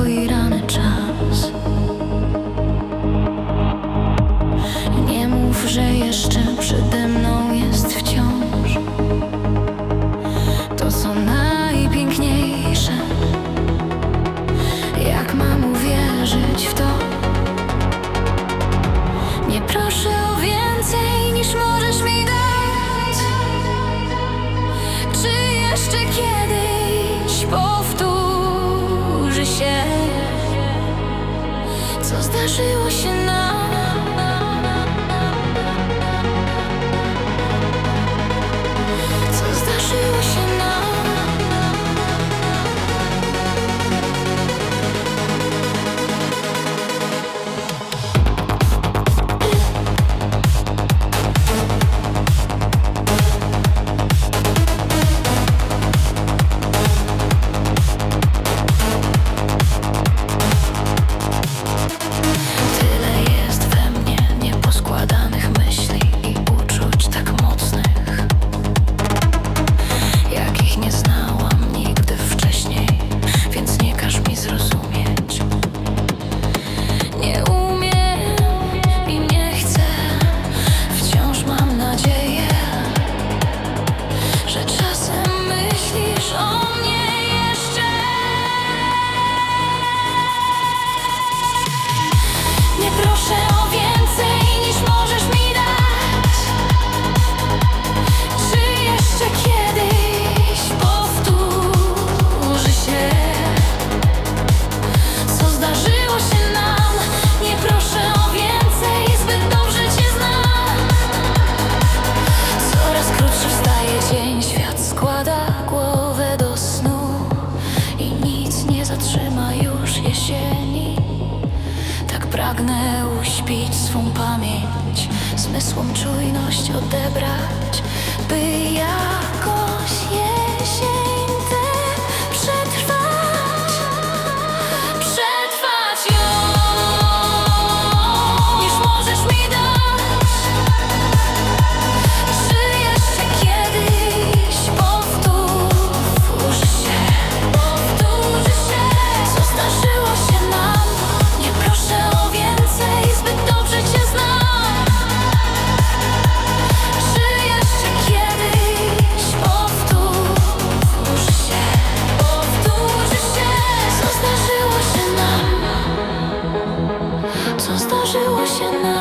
twój rany czas. Nie mów, że jeszcze przede mną jest wciąż. To są najpiękniejsze. Jak mam uwierzyć w to? Nie proszę o więcej niż możesz mi dać. Czy jeszcze kiedyś co zdarzyło się nam? jesieni. Tak pragnę uśpić swą pamięć Zmysłom czujność odebrać By co zdarzyło się nam.